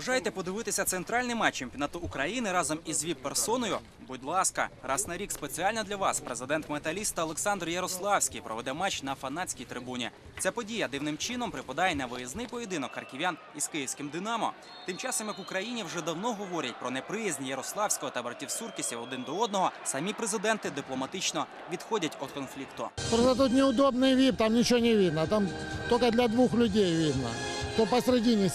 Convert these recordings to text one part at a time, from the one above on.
Бажаєте подивитися центральний матч чемпіонату України разом із ВІП-персоною? Будь ласка, раз на рік спеціально для вас президент металіста Олександр Ярославський проведе матч на фанатській трибуні. Ця подія дивним чином припадає на виїзний поєдинок харків'ян із київським Динамо. Тим часом, як Україні вже давно говорять про неприязнь Ярославського та братів Суркісів один до одного, самі президенти дипломатично відходять від конфлікту. Просто тут неудобный вид, там ничего не видно. Там только для двух людей видно. Кто посредине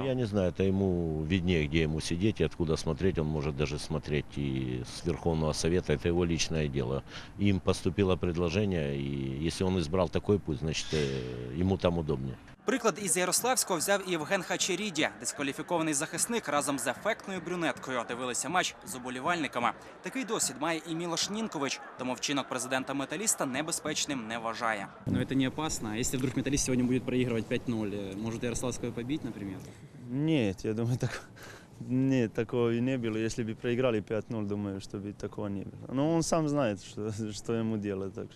сидит. Я не знаю, это ему виднее, где ему сидеть и откуда смотреть. Он может даже смотреть и с Верховного Совета. Это его личное дело. Им поступило предложение, и если он избрал такой путь, значит, э, ему там удобнее. Приклад із Ярославського взяв і Євген Хачеріді, дискваліфікований захисник разом з ефектною брюнеткою. Дивилися матч з уболівальниками. Такий досвід має і Мілош Нінкович, тому вчинок президента металіста небезпечним не вважає. Но это не опасно. А Если вдруг металлист сегодня будет проигрывать 5-0, э, может Ярославского побить, например? Нет, я думаю, так... Нет, такого и не было. Если бы проиграли 5-0, думаю, что бы такого не было. Но он сам знает, что, что ему делать. Так.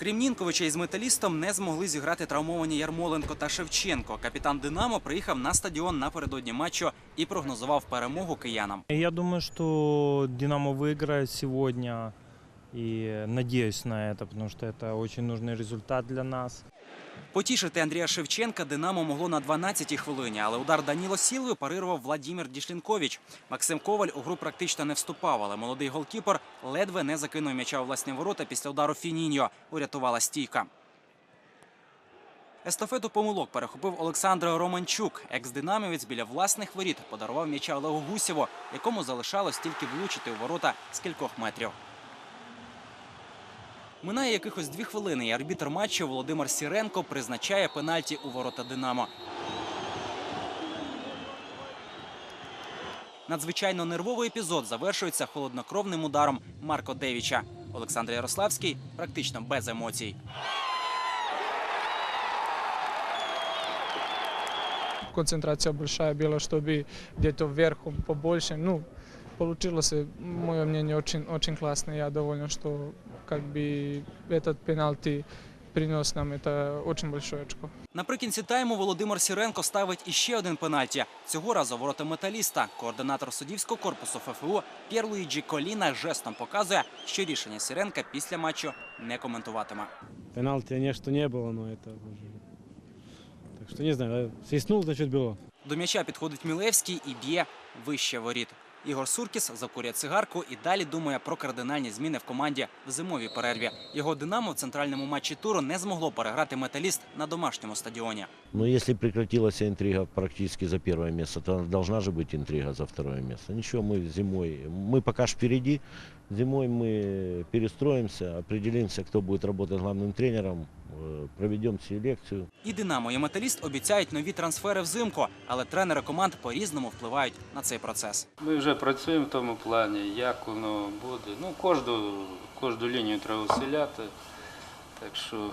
Крім Нінковича із металістом не змогли зіграти травмовані Ярмоленко та Шевченко. Капітан Динамо приїхав на стадіон напередодні матчу і прогнозував перемогу киянам. Я думаю, що Динамо виграє сегодня. И надеюсь на это, потому что это очень нужный результат для нас. Потішити Андрія Шевченка Динамо могло на 12-й хвилині, але удар Даніло Сілви парирував Владімір Дішлінкович. Максим Коваль у гру практично не вступав, але молодий голкіпер ледве не закинув м'яча у власні ворота після удару Фініньо. Урятувала стійка. Естафету помилок перехопив Олександр Романчук. Екс-динамівець біля власних воріт подарував м'яча Олегу Гусєву, якому залишалось тільки влучити у ворота з кількох метрів. Минає якихось дві хвилини, і арбітр матчу Володимир Сіренко призначає пенальті у ворота Динамо. Надзвичайно нервовий епізод завершується холоднокровним ударом Марко Девіча. Олександр Ярославський практично без емоцій. концентрация большая была, чтобы где-то вверху побольше. Ну, получилось, мое мнение, очень, классно. Я доволен, что как бы этот пенальти принес нам это очень большое очко. Наприкінці тайму Володимир Сіренко ставить іще один пенальті. Цього разу у ворота металіста. Координатор суддівського корпусу ФФУ П'єр Луїджі Коліна жестом показує, що рішення Сіренка після матчу не коментуватиме. Пенальти, конечно, не было, но это уже... Так что не знаю, свистнул, значит было. До м'яча підходить Мілевський і б'є вище воріт. Ігор Суркіс закурює цигарку і далі думає про кардинальні зміни в команді в зимовій перерві. Його Динамо в центральному матчі туру не змогло переграти металіст на домашньому стадіоні. Но если прекратилась интрига практически за первое место, то должна же быть интрига за второе место. Ничего, мы зимой, мы пока ж впереди, зимой мы перестроимся, определимся, кто будет работать главным тренером, э, проведем селекцию. І Динамо, і металіст обіцяють нові трансфери взимку, але тренери команд по-різному впливають на цей процес. Ми вже працюємо в тому плані, як воно буде. Ну, кожну, кожну лінію треба усиляти. Так що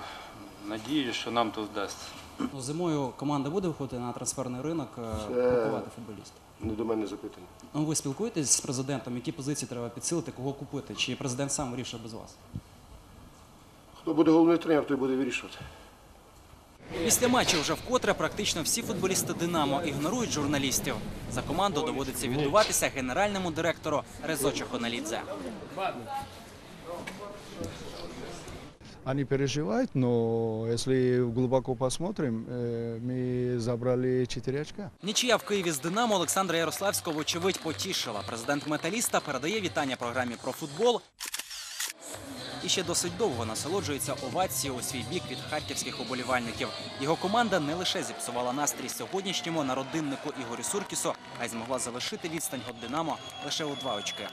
надію, що нам то вдасться. Ну, Зимою команда буде виходити на трансферний ринок, е, купувати футболістів. Не до мене запитання. Ну, ви спілкуєтесь з президентом, які позиції треба підсилити, кого купити? Чи президент сам вирішує без вас? Хто буде головний тренер, той буде вирішувати. Після матчу вже вкотре практично всі футболісти Динамо ігнорують журналістів. За команду доводиться віддуватися генеральному директору Резо Чохоналідзе. Они переживают, но если глубоко посмотрим, э, мы забрали 4 очка. Нічия в Києві з Динамо Олександра Ярославського вочевидь потішила. Президент металіста передає вітання програмі про футбол. І ще досить довго насолоджується овацією у свій бік від харківських оболівальників. Його команда не лише зіпсувала настрій сьогоднішньому народиннику Ігорю Суркісу, а й змогла залишити відстань від Динамо лише у два очки.